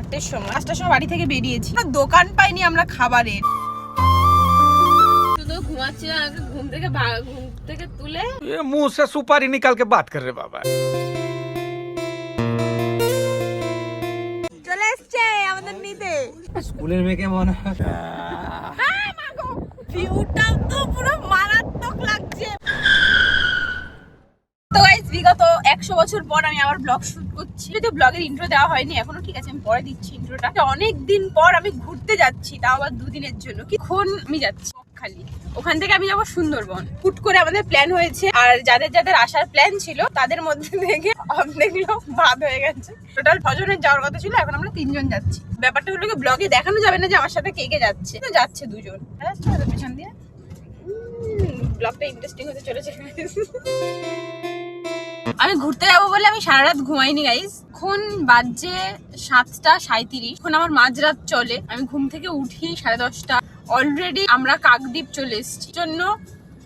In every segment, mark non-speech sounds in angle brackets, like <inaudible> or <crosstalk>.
চারটের সময়। পাঁচটার সময় বাড়ি থেকে বেরিয়েছি। দোকান পাইনি আমরা খাবারের। ঘুম থেকে ঘুম থেকে তুলে রে বাবা। চলে আমাদের স্কুলের মনে হ্যাঁ, তো পুরো মারাত্মক লাগছে। তো বিগত একশো বছর পর আমি আবার ব্লগ শুরু করছি যদিও ব্লগের ইন্ট্রো দেওয়া হয়নি, এখনও ঠিক আছে, আমি পরে দিচ্ছি ইন্ট্রোটা অনেক দিন পর আমি ঘুরতে যাচ্ছি, তাও আবার দুদিনের জন্য। কি কিক্ষণ আমি যাচ্ছি খালি ওখান থেকে আমি যাব সুন্দরবন। হুট করে আমাদের প্ল্যান হয়েছে, আর যাদের যাদের আসার প্ল্যান ছিল, তাদের মধ্যে থেকে অর্ধেক লোক বাদ হয়ে গেছে। টোটাল ছজনের যাওয়ার কথা ছিল, এখন আমরা তিনজন যাচ্ছি। ব্যাপারটা হলো ব্লগে দেখানো যাবে না যে আমার সাথে কে কে যাচ্ছে। যাচ্ছে দুজন। যাচ্ছে ওদের পেছন দিয়ে। ব্লগটা ইন্টারেস্টিং হতে চলেছে। <laughs> আমি ঘুরতে যাব বলে আমি সারা রাত ঘুমাইনি গাইস এখন বাজে সাতটা সাঁত্রিশ এখন আমার মাঝরাত চলে। আমি ঘুম থেকে উঠি সাড়ে দশটা। অলরেডি আমরা কাকদ্বীপ চলে এসেছি। জন্য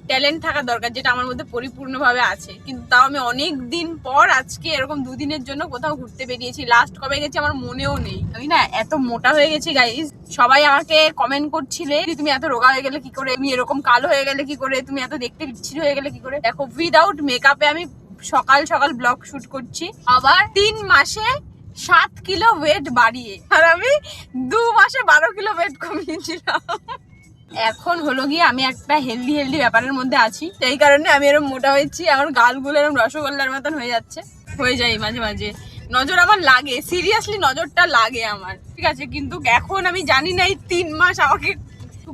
ট্যালেন্ট থাকা দরকার, যেটা আমার মধ্যে পরিপূর্ণভাবে আছে। কিন্তু তাও আমি অনেক দিন পর আজকে এরকম দুদিনের জন্য কোথাও ঘুরতে বেরিয়েছি। লাস্ট কবে গেছি আমার মনেও নেই। আমি না এত মোটা হয়ে গেছি গাইস সবাই আমাকে কমেন্ট করছিলে তুমি এত রোগা হয়ে গেলে কি করে? তুমি এরকম কালো হয়ে গেলে কি করে? তুমি এত দেখতে বিচ্ছিরি হয়ে গেলে কি করে? দেখো উইদাউট মেকআপে আমি সকাল সকাল ব্লগ শুট করছি। আবার তিন মাসে সাত কিলো ওয়েট বাড়িয়ে। আর আমি দু মাসে বারো কিলো ওয়েট কমিয়েছিলাম। এখন হলো গিয়ে আমি একটা হেলদি হেলদি ব্যাপারের মধ্যে আছি। সেই কারণে আমি এরকম মোটা হয়েছি, আমার গালগুলো এরকম রসগোল্লার মতন হয়ে যাচ্ছে। হয়ে যায় মাঝে মাঝে। নজর আমার লাগে সিরিয়াসলি নজরটা লাগে আমার। ঠিক আছে, কিন্তু এখন আমি জানি না এই তিন মাস আমাকে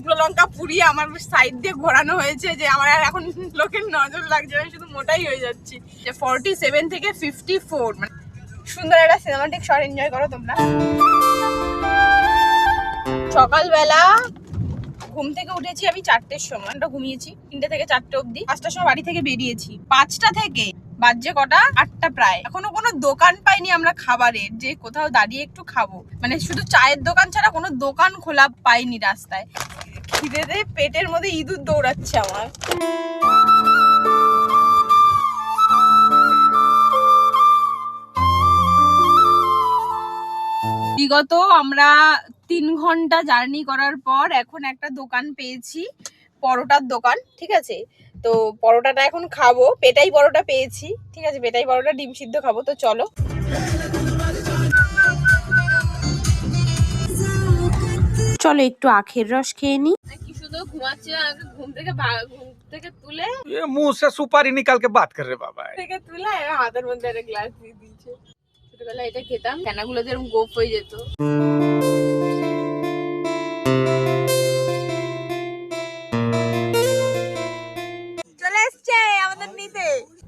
শুকনো লঙ্কা পুড়িয়ে আমার সাইড দিয়ে ঘোরানো হয়েছে যে আমার আর এখন লোকের নজর লাগছে আমি শুধু মোটাই হয়ে যাচ্ছি। যে ফর্টি সেভেন থেকে ফিফটি ফোর মানে সুন্দর একটা সিনেমাটিক শট এনজয় করো তোমরা। সকালবেলা ঘুম থেকে উঠেছি আমি চারটের সময় ঘুমিয়েছি তিনটে থেকে চারটে অবধি। পাঁচটার সময় বাড়ি থেকে বেরিয়েছি। পাঁচটা থেকে বাজে কটা? আটটা প্রায়। এখনও কোনো দোকান পাইনি আমরা খাবারের, যে কোথাও দাঁড়িয়ে একটু খাব। মানে শুধু চায়ের দোকান ছাড়া কোনো দোকান খোলা পাইনি রাস্তায়। খিদেতে পেটের মধ্যে ইঁদুর দৌড়াচ্ছে আমার। বিগত আমরা তিন ঘণ্টা জার্নি করার পর এখন একটা দোকান পেয়েছি, পরোটার দোকান, ঠিক আছে? তো পরোটাটা এখন খাব, পেটাই পরোটা পেয়েছি, ঠিক আছে? পেটাই পরোটা, ডিম সিদ্ধ খাব, তো চলো। চলো একটু আখের রস খেয়ে নি কি শুধু ঘুমাচ্ছি না আমাকে ঘুম থেকে ভা- ঘুম থেকে তুলে ये मुंह से सुपारी निकाल के बात कर रहे बाबा থেকে তুলে আমার হাতের মধ্যে একটা গ্লাস দিয়ে দিয়েছে ছোটবেলায় এটা খেতাম ফেনাগুলো যেরকম গোপ হয়ে যেত চলে এসছে আমাদের নিতে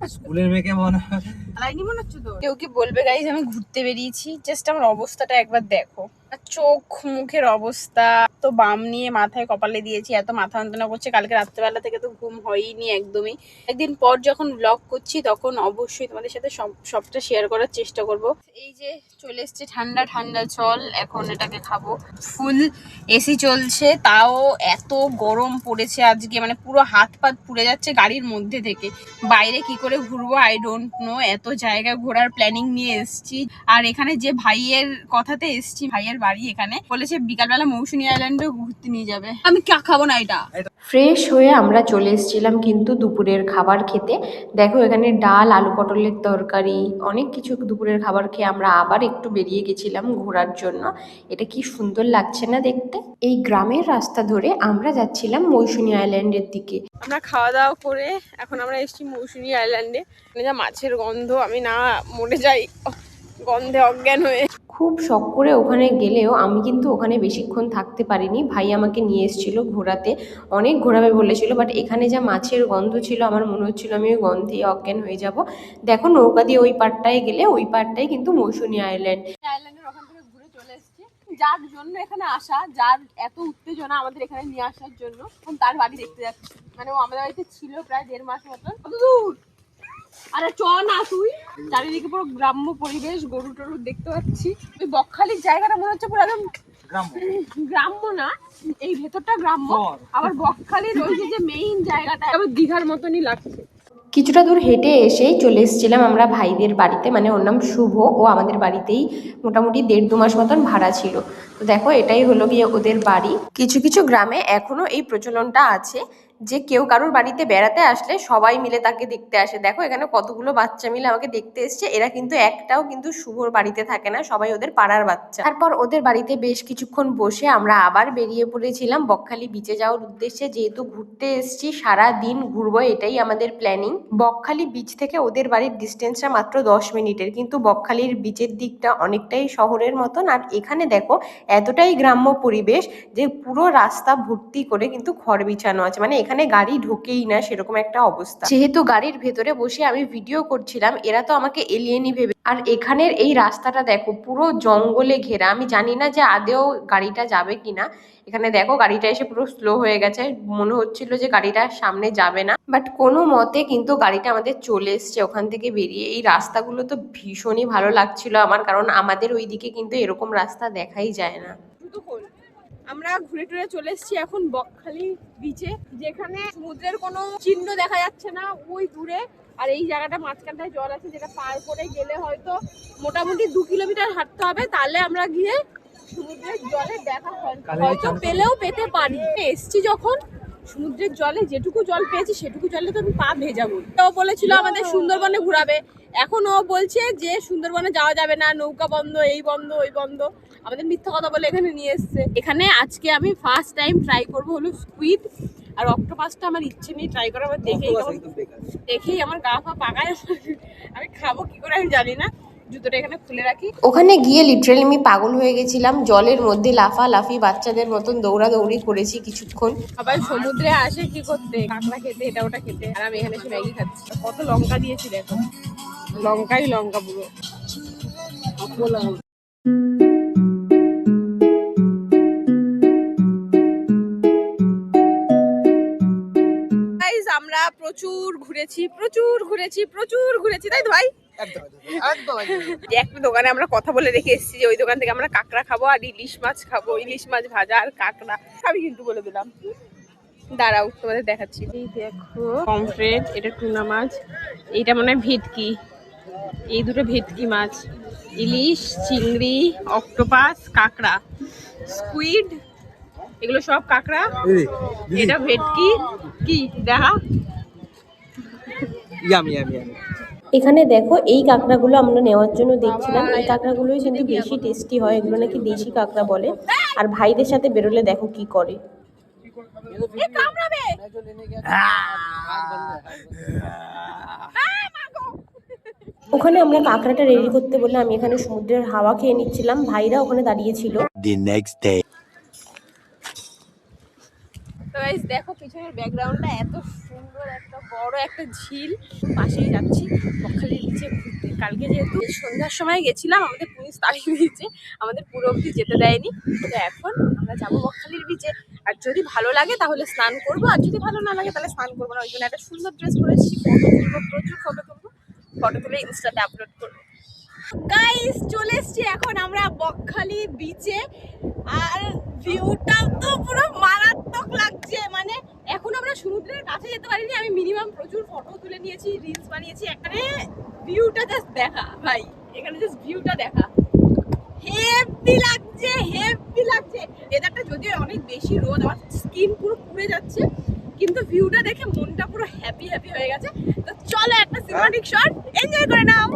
স্কুলের মেয়েকে মনে হয় লাইনি মনে হচ্ছে তো কেউ কি বলবে গাইজ আমি ঘুরতে বেরিয়েছি জাস্ট আমার অবস্থাটা একবার দেখো আর চোখ, মুখের অবস্থা, তো বাম নিয়ে মাথায় কপালে দিয়েছি, এত মাথা যন্ত্রণা করছে, কালকে রাত্রেবেলা থেকে তো ঘুম হয়নি একদমই। একদিন পর যখন ব্লগ করছি, তখন অবশ্যই তোমাদের সাথে সব- সবটা শেয়ার করার চেষ্টা করব। এই যে চলে এসছে ঠান্ডা ঠান্ডা জল, এখন এটাকে খাব। ফুল এসি চলছে, তাও এত গরম পড়েছে আজকে মানে পুরো হাত পাত পুড়ে যাচ্ছে গাড়ির মধ্যে থেকে। বাইরে কি করে ঘুরবো আই ডোন্ট নো এত জায়গা ঘোরার প্ল্যানিং নিয়ে এসেছি। আর এখানে যে ভাইয়ের কথাতে এসেছি, ভাইয়ের বাড়ি এখানে। বলেছে বিকালবেলা মৌসুমী আইল্যান্ডে ঘুরতে নিয়ে যাবে। আমি কা খাব না এটা। ফ্রেশ হয়ে আমরা চলে এসেছিলাম কিন্তু দুপুরের খাবার খেতে। দেখো এখানে ডাল আলু পটলের তরকারি অনেক কিছু দুপুরের খাবার খেয়ে আমরা আবার একটু বেরিয়ে গেছিলাম ঘোরার জন্য। এটা কি সুন্দর লাগছে না দেখতে? এই গ্রামের রাস্তা ধরে আমরা যাচ্ছিলাম মৌসুমী আইল্যান্ডের দিকে। আমরা খাওয়া দাওয়া করে এখন আমরা এসেছি মৌসুমী আইল্যান্ডে। যা মাছের গন্ধ আমি না মরে যাই। গন্ধে অজ্ঞান হয়ে। খুব শখ করে ওখানে গেলেও আমি কিন্তু ওখানে বেশিক্ষণ থাকতে পারিনি। ভাই আমাকে নিয়ে এসেছিল ঘোরাতে। অনেক ঘোরাবে বলেছিল বাট এখানে যা মাছের গন্ধ ছিল আমার মনে হচ্ছিল আমি ওই গন্ধে অজ্ঞান হয়ে যাব। দেখো নৌকা দিয়ে ওই পারটায় গেলে ওই পারটাই কিন্তু মৌসুমী আইল্যান্ড। আইল্যান্ডের ওখান থেকে ঘুরে চলে এসেছি। যার জন্য এখানে আসা যার এত উত্তেজনা আমাদের এখানে নিয়ে আসার জন্য তার বাড়ি দেখতে যাচ্ছি। মানে ও আমাদের বাড়িতে ছিল প্রায় দেড় মাস মতন। দূর! আরে চ না তুই। চারিদিকে পুরো গ্রাম্য পরিবেশ গরু টরু দেখতে পাচ্ছি। ওই বকখালির জায়গাটা মনে হচ্ছে পুরো একদম গ্রাম্য। না এই ভেতরটা গ্রাম্য। আবার বকখালির ওই যে মেইন জায়গাটা আবার দীঘার মতনই লাগছে। কিছুটা দূর হেঁটে এসেই চলে এসেছিলাম আমরা ভাইদের বাড়িতে। মানে ওর নাম শুভ ও আমাদের বাড়িতেই মোটামুটি দেড় দু মাস মতন ভাড়া ছিল। তো দেখো এটাই হলো গিয়ে ওদের বাড়ি। কিছু কিছু গ্রামে এখনও এই প্রচলনটা আছে। যে কেউ কারোর বাড়িতে বেড়াতে আসলে সবাই মিলে তাকে দেখতে আসে। দেখো, এখানে কতগুলো বাচ্চা মিলে আমাকে দেখতে এসছে। এরা কিন্তু একটাও কিন্তু শুভর বাড়িতে থাকে না, সবাই ওদের পাড়ার বাচ্চা। তারপর ওদের বাড়িতে বেশ কিছুক্ষণ বসে আমরা আবার বেরিয়ে পড়েছিলাম বকখালি বিচে যাওয়ার উদ্দেশ্যে। যেহেতু ঘুরতে এসেছি, সারা দিন ঘুরবো, এটাই আমাদের প্ল্যানিং বকখালি বিচ থেকে ওদের বাড়ির ডিস্টেন্সটা মাত্র দশ মিনিটের। কিন্তু বকখালির বিচের দিকটা অনেকটাই শহরের মতন। আর এখানে দেখো, এতটাই গ্রাম্য পরিবেশ যে পুরো রাস্তা ভর্তি করে কিন্তু খড় বিছানো আছে। মানে এখানে গাড়ি ঢোকেই না, সেরকম একটা অবস্থা। যেহেতু গাড়ির ভেতরে বসে আমি ভিডিও করছিলাম, এরা তো আমাকে এলিয়েনই ভেবে আর এখানের এই রাস্তাটা দেখো, পুরো জঙ্গলে ঘেরা। আমি জানি না যে আদেও গাড়িটা যাবে কিনা। এখানে দেখো, গাড়িটা এসে পুরো স্লো হয়ে গেছে। মনে হচ্ছিল যে গাড়িটা সামনে যাবে না। বাট কোনো মতে কিন্তু গাড়িটা আমাদের চলে এসছে ওখান থেকে বেরিয়ে। এই রাস্তাগুলো তো ভীষণই ভালো লাগছিল আমার, কারণ আমাদের ওইদিকে কিন্তু এরকম রাস্তা দেখাই যায় না। আমরা ঘুরে টুরে চলে এসেছি এখন বকখালি বিচে যেখানে সমুদ্রের কোনো চিহ্ন দেখা যাচ্ছে না ওই দূরে। আর এই জায়গাটা মাঝখানটায় জল আছে যেটা পার করে গেলে হয়তো মোটামুটি দু কিলোমিটার হাঁটতে হবে। তাহলে আমরা গিয়ে সমুদ্রের জলে দেখা হয়। হয়তো পেলেও পেতে পারি। এসছি যখন সমুদ্রের জলে যেটুকু জল পেয়েছি সেটুকু জলে তো আমি পা ভেজাবো ও বলেছিল আমাদের সুন্দরবনে ঘোরাবে। এখন ও বলছে যে সুন্দরবনে যাওয়া যাবে না নৌকা বন্ধ এই বন্ধ ওই বন্ধ। আমাদের মিথ্যা কথা বলে এখানে নিয়ে এসছে। এখানে আজকে আমি ফার্স্ট টাইম ট্রাই করব হলো স্কুইড আর অক্টোপাসটা আমার ইচ্ছে নেই ট্রাই করা আমার দেখেই দেখেই আমার গা ফা পাকায়। আমি খাব কি করে আমি জানি না। জুতোটা এখানে খুলে রাখি। ওখানে গিয়ে লিটারেলি আমি পাগল হয়ে গেছিলাম। জলের মধ্যে লাফালাফি বাচ্চাদের মতন দৌড়াদৌড়ি করেছি কিছুক্ষণ। সবাই সমুদ্রে আসে কি করতে? কাঁকড়া খেতে এটা ওটা খেতে। আর আমি এখানে এসে ম্যাগি খাচ্ছি। কত লঙ্কা দিয়েছি দেখো। লঙ্কাই লঙ্কা পুরো। আমরা প্রচুর ঘুরেছি প্রচুর ঘুরেছি প্রচুর ঘুরেছি তাই তো ভাই? একটা দোকানে আমরা কথা বলে রেখে এসেছি যে ওই দোকান থেকে আমরা কাঁকড়া খাব আর ইলিশ মাছ খাব ইলিশ মাছ ভাজা আর কাঁকড়া। আমি কিন্তু বলে দিলাম। দাঁড়াও তোমাদের দেখাচ্ছি। দেখো পমফ্রেট এটা টুনা মাছ। এটা মনে হয় ভেটকি। এই দুটো ভেটকি মাছ ইলিশ চিংড়ি অক্টোপাস কাঁকড়া স্কুইড এগুলো সব কাঁকড়া। এটা ভেটকি কি? দেখা। Yum yum yum. এখানে দেখো এই কাঁকড়াগুলো আমরা নেওয়ার জন্য দেখছিলাম। এই কাঁকড়াগুলোই কিন্তু বেশি টেস্টি হয় এগুলো নাকি দেশি কাঁকড়া বলে। আর ভাইদের সাথে বেরোলে দেখো কি করে। এ কামড়াবে! ওখানে আমরা কাঁকড়াটা রেডি করতে বললে আমি এখানে সমুদ্রের হাওয়া খেয়ে নিচ্ছিলাম ভাইরা ওখানে দাঁড়িয়েছিল। The next day. তো গাইস দেখো পিছনের ব্যাকগ্রাউন্ডটা এত সুন্দর একটা বড় একটা ঝিল পাশেই যাচ্ছি বকখালির নিচে ঘুরতে। কালকে যেহেতু সন্ধ্যার সময় গেছিলাম আমাদের পুলিশ তাড়িয়ে দিয়েছে আমাদের পুরো অবধি যেতে দেয়নি। তো এখন আমরা যাব বকখালির বিচে আর যদি ভালো লাগে তাহলে স্নান করব আর যদি ভালো না লাগে তাহলে স্নান করব না। ওই জন্য একটা সুন্দর ড্রেস পরেছি ফটো তুলবো প্রচুর ফটো তুলবো। ফটো তুলে ইনস্টাতে আপলোড করব। গাইস চলে এসছি এখন আমরা বকখালি বিচে আর ভিউটা তো পুরো মারাত্মক লাগছে। মানে এখন আমরা সমুদ্রের কাছে যেতে পারিনি। আমি মিনিমাম প্রচুর ফটো তুলে নিয়েছি রিলস বানিয়েছি। এখানে ভিউটা জাস্ট দেখা, ভাই। এখানে জাস্ট ভিউটা দেখা। হেভি লাগছে হেভি লাগছে। ওয়েদারটা যদিও অনেক বেশি রোদ, আমার স্কিন পুরো পুড়ে যাচ্ছে। কিন্তু ভিউটা দেখে মনটা পুরো হ্যাপি হ্যাপি হয়ে গেছে। তো চলো একটা সিনেমাটিক শট এনজয় করে নাও।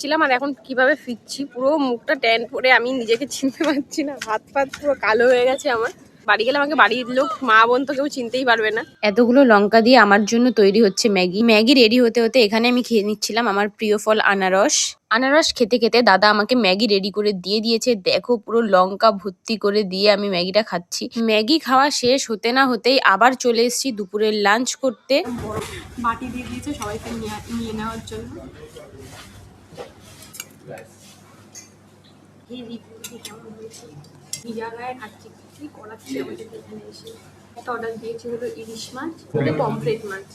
এসেছিলাম আর এখন কীভাবে ফিরছি, পুরো মুখটা ট্যান পরে আমি নিজেকে চিনতে পারছি না। হাত ফাত পুরো কালো হয়ে গেছে আমার। বাড়ি গেলে আমাকে বাড়ির লোক, মা, বোন তো কেউ চিনতেই পারবে না। এতগুলো লঙ্কা দিয়ে আমার জন্য তৈরি হচ্ছে ম্যাগি। ম্যাগি রেডি হতে হতে এখানে আমি খেয়ে নিচ্ছিলাম আমার প্রিয় ফল আনারস। আনারস খেতে খেতে দাদা আমাকে ম্যাগি রেডি করে দিয়ে দিয়েছে। দেখো পুরো লঙ্কা ভর্তি করে দিয়ে আমি ম্যাগিটা খাচ্ছি। ম্যাগি খাওয়া শেষ হতে না হতেই আবার চলে এসেছি দুপুরের লাঞ্চ করতে। বাটি দিয়ে দিয়েছে সবাইকে নিয়ে নেওয়ার জন্য। এই রিভিউটি কেমন হয়েছে? কি জায়গায় খাচ্ছি কি করাচ্ছি আমাদের এখানে এসে? একটা অর্ডার দিয়েছি হলো ইলিশ মাছ এটা পমফ্রেট মাছ।